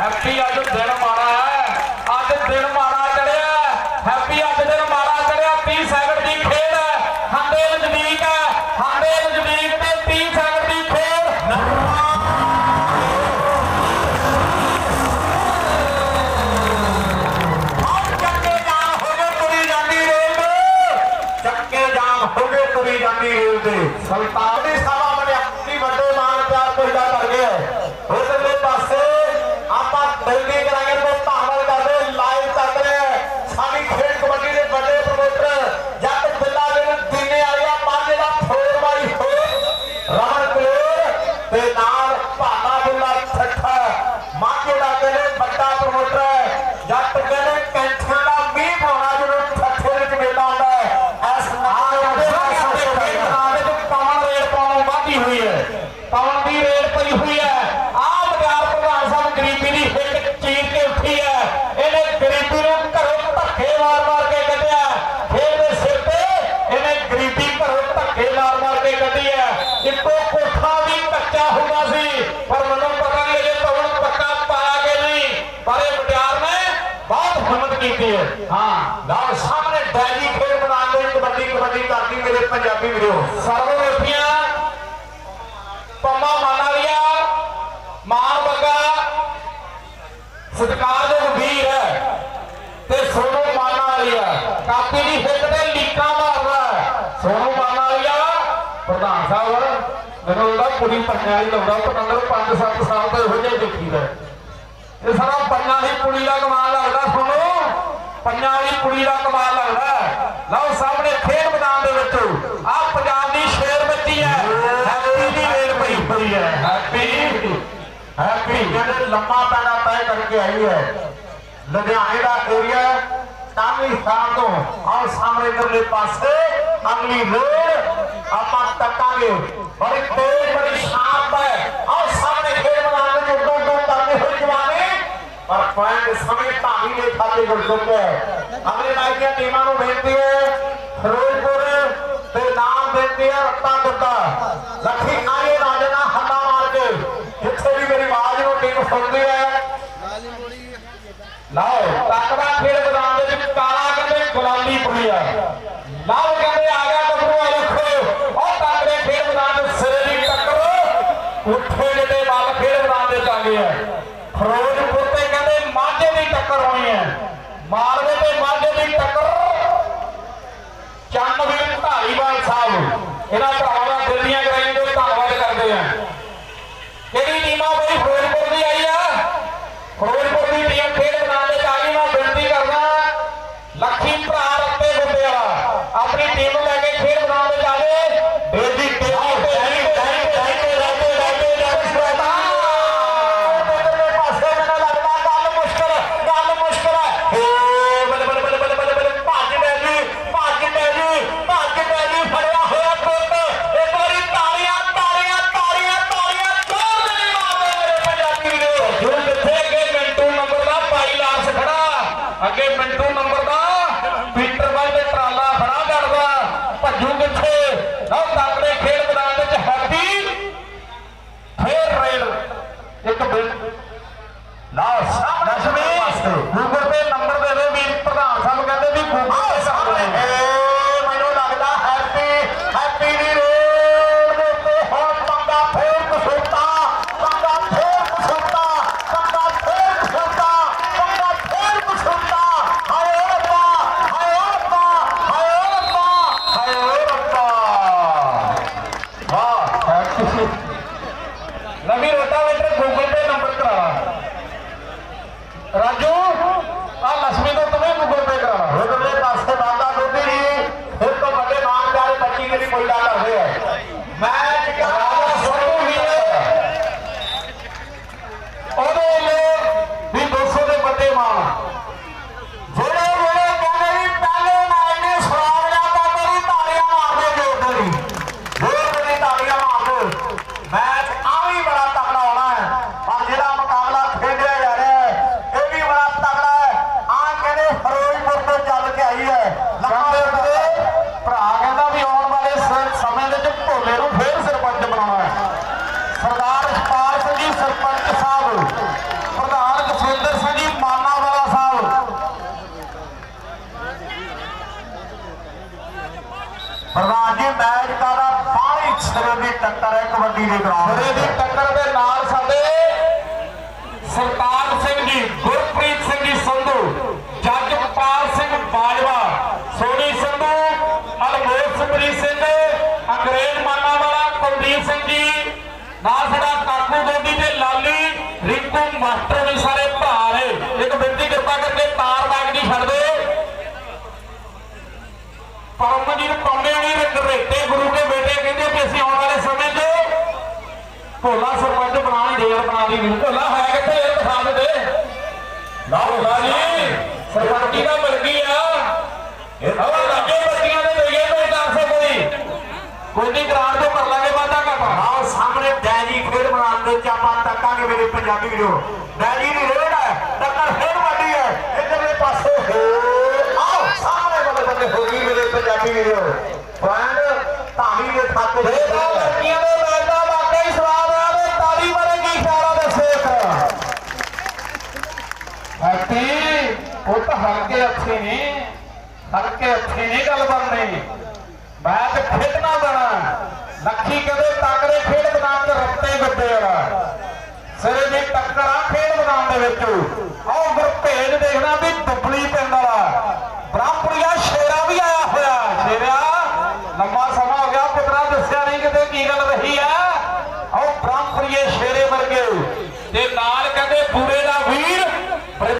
Happy ਅੱਜ ਬਹੁਤ ਹੈ ਹਾਂ ਨਾਲ ਸਾਹਮਣੇ ਡੈਲੀ ਖੇਡ ਮੈਦਾਨ ਦੇ ਕਬੱਡੀ ਕਬੱਡੀ ਕਰਦੀ ਮੇਰੇ ਪੰਜਾਬੀ ਵੀਰੋ ਸਰਵ ਵੇਖੀਆਂ ਪੰਮਾ ਮਾਨਾਲੀਆ ਮਾਨ ਬੱਗਾ ਸਤਿਕਾਰਯੋਗ ਵੀਰ ਹੈ ਤੇ ਸੋਨੂ ਮਾਨਾਲੀਆ ਕਾਪੀ ਦੀ ਹਿੱਟ ਤੇ ਲੀਕਾਂ ਮਾਰਦਾ ਹੈ। ਸੋਨੂ ਮਾਨਾਲੀਆ ਪ੍ਰਧਾਨ ਸਾਹਿਬ, ਮੈਨੂੰ ਉਹਦਾ ਕੁੜੀ ਪੰਨਾ ਹੀ ਲਾਉਂਦਾ, ਪਤੰਦਰ 5-7 ਸਾਲ ਤੋਂ ਇਹੋ ਜਿਹਾ ਹੀ। ਦੇਖੀਦਾ ਇਹ ਸਾਰਾ ਪੰਨਾ ਹੀ ਕੁੜੀ ਦਾ ਕਮਾਲ ਲੱਗਦਾ ਤੁਹਾਨੂੰ ਪੰਜਾਂ ਵਾਲੀ ਕੁੜੀ ਦਾ ਕਮਾਲ ਲੱਗਦਾ ਲਓ ਸਾਹਮਣੇ ਖੇਡ ਮੈਦਾਨ ਦੇ ਵਿੱਚ। ਆਹ ਪੰਜਾਬ ਦੀ ਸ਼ੇਰ ਬੱਚੀ ਹੈ। ਹੈਪੀ ਦੀ ਰੇਲ ਪਈ। ਹੋਈ ਹੈ ਹੈਪੀ ਹੈਪੀ ਕਹਿੰਦੇ ਲੰਮਾ ਪੈੜਾ ਤੈਅ ਕਰਕੇ ਆਈ ਹੈ। ਲੁਧਿਆਣੇ ਦਾ ਏਰੀਆ ਤਾਮੀ ਸਾਹਿਬ ਤੋਂ ਆਹ ਸਾਹਮਣੇ ਇਧਰਲੇ ਪਾਸੇ ਅਗਲੀ ਰੇਡ ਆਪਾਂ ਤੱਕਾਂਗੇ ਬੜੀ ਤੇਜ਼ ਬੜੀ ਸ਼ਾਨਦਾਰ ਹੈ। ਆਹ ਸਾਹਮਣੇ ਖੇਡ ਮੈਦਾਨ ਵਿੱਚ ਉੱਡੋ ਉੱਡੋ ਕਰਦੇ ਹੋਏ ਜਵਾਨੇ ਪਰ ਪੁਆਇੰਟ ਸਮੇਂ ਧਾਮੀ ਦੇ ਖਾਤੇ ਗੁਰ ਹੈ। ਅਗਲੇ ਮੈਚ ਦੀਆਂ ਟੀਮਾਂ ਨੂੰ ਬੇਨਤੀ ਹੈ, ਫਿਰੋਜ਼ਪੁਰ ਤੇ ਨਾਮ ਬੇਨਤੀ ਹੈ ਰੱਤਾ ਗੁੱਡਾ ਲੱਖੀ ਆਏ ਰਾਜਨਾ ਹੱਲਾ ਮਾਰ ਕੇ, ਜਿੱਥੇ ਵੀ ਮੇਰੀ ਆਵਾਜ਼ ਨੂੰ ਟੀਮ ਸੁਣਦੀ ਹੈ। ਲਓ ਤੱਕਦਾ ਖੇਡ ਮੈਦਾਨ ਦੇ ਵਿੱਚ ਕਾਲਾ ਕਹਿੰਦੇ ਗੁਲਾਬੀ ਪੁੜੀਆ ਲਓ ਕਹਿੰਦੇ ਆ ਗਿਆ ਗੱਭਰੂ ਆ ਦੇਖੋ ਉਹ ਤੱਕਦੇ ਖੇਡ ਮੈਦਾਨ ਦੇ ਸਿਰੇ ਦੀ ਟੱਕਰ ਉੱਠੇ ਜਿਹੜੇ ਵੱਲ ਖੇਡ ਮੈਦਾਨ ਦੇ ਚਾਗੇ ਆ ਫਿਰੋਜ਼ਪੁਰ ਤੇ ਕਹਿੰਦੇ ਮਾਝੇ ਦੀ ਟੱਕਰ ਹੋਣੀ ਹੈ। ਮਾਲਵੇ ਤੇ ਮਾਝੇ ਦੀ ਟੱਕਰ। ਚੰਨਵੀਰ ਢਾਲੀਵਾਲ ਸਾਹਿਬ, ਇਹਨਾਂ ਭਰਾਵਾਂ ਦਾ ਦਿਲ ਦੀਆਂ ਗਰਾਈਆਂ ਤੋਂ ਧੰਨਵਾਦ ਕਰਦੇ ਆ ਕਿਹੜੀ ਟੀਮਾਂ ਬਈ ਪ੍ਰਧਾਨ ਜੀ ਮੈਚ ਦਾ 42 ਸਿਰੇ ਦੀ ਟੱਕਰ ਹੈ, ਕਬੱਡੀ ਦੇ ਗਰਾਊਂਡ ਸਿਰੇ ਦੀ ਟੱਕਰ ਦੇ ਨਾਲ ਸਾਡੇ ਸਰਤਾਜ ਸਿੰਘ ਜੀ, ਗੁਰਪ੍ਰੀਤ ਸਿੰਘ ਜੀ ਸੰਧੂ ਜਗਪਾਲ ਸਿੰਘ ਬਾਜਵਾ, ਸੋਨੀ ਸੰਧੂ, ਅਲਮੋਲ ਸੁਪਰੀ ਸਿੰਘ, ਅੰਗਰੇਜ਼ ਮਾਨਾ ਵਾਲਾ ਕੁਲਦੀਪ ਸਿੰਘ ਜੀ, ਨਾਲ ਸਾਡਾ ਕਾਕੂ ਗੋਦੀ ਤੇ ਲਾਲੀ, ਰਿੰਕੂ ਮਾਸਟਰ ਵੀ ਸਾਰੇ ਭੋਲਾ ਸਰਪੰਚ ਬਣਾਉਣ ਦੇਰ ਬਣਾ ਦੀ ਵੀ ਭੋਲਾ ਹੈ ਕਿੱਥੇ? ਇਹ ਦਿਖਾ ਦੇ ਨਾ ਭੋਲਾ ਜੀ ਸਰਪੰਚੀ ਦਾ ਮਿਲ ਗਈ ਆ। ਇਹ ਹਵਾ ਲੱਗੇ ਬੱਤੀਆਂ ਦੇ ਗਏ ਕੋਈ ਦੱਸ ਕੋਈ ਕੋਈ ਨਹੀਂ ਗ੍ਰਾਂਟ ਤੋਂ ਕਰ ਲਾਂਗੇ ਵਾਦਾ ਘਾਟਾ। ਆਓ ਸਾਹਮਣੇ ਡੈਜੀ ਖੇਡ ਮੈਦਾਨ ਦੇ ਵਿੱਚ ਆਪਾਂ ਤੱਕਾਂਗੇ ਮੇਰੇ ਪੰਜਾਬੀ ਵੀਰੋ। ਡੈਜੀ ਦੀ ਰੇਡ ਹੈ ਟੱਕਰ ਫੇਰ ਵੱਡੀ ਹੈ। ਇਧਰਲੇ ਪਾਸੇ ਹੋ ਆਓ ਸਾਹਮਣੇ ਬੱਲੇ ਬੱਲੇ ਹੋ ਗਈ ਮੇਰੇ ਪੰਜਾਬੀ ਵੀਰੋ ਪੁਆਇੰਟ ਧਾਮੀ ਦੇ ਖਾਤੇ ਇਹ ਤਾਂ ਲੜਕੀਆਂ ਦੇ ਮੈਚ ਦਾ ਵਾਕਈ ਸਵਾਦ ਆ ਤੇ ਤਾਲੀ ਮਾਰੇਗੀ ਇਸ਼ਾਰਾ ਦੱਸੇ ਇੱਕ ਹੱਟੀ ਉਹ ਤਾਂ ਹਲਕੇ ਅੱਛੇ ਨੇ ਹਲਕੇ ਅੱਛੇ ਨੇ ਗੱਲ ਬਣਨੀ ਮੈਚ ਖੇਡਣਾ ਪੈਣਾ ਲੱਖੀ ਕਦੇ ਤਾਕੜੇ ਖੇਡ ਮੈਦਾਨ ਤੇ ਰੱਤੇ ਗੱਡੇ ਵਾਲਾ ਸਿਰੇ ਦੀ ਟੱਕਰ ਆ ਖੇਡ ਮੈਦਾਨ ਦੇ ਵਿੱਚ। ਆਹ ਗੁਰਭੇਜ ਦੇਖਣਾ ਵੀ ਦੁੱਬਲੀ ਪਿੰਡ ਵਾਲਾ।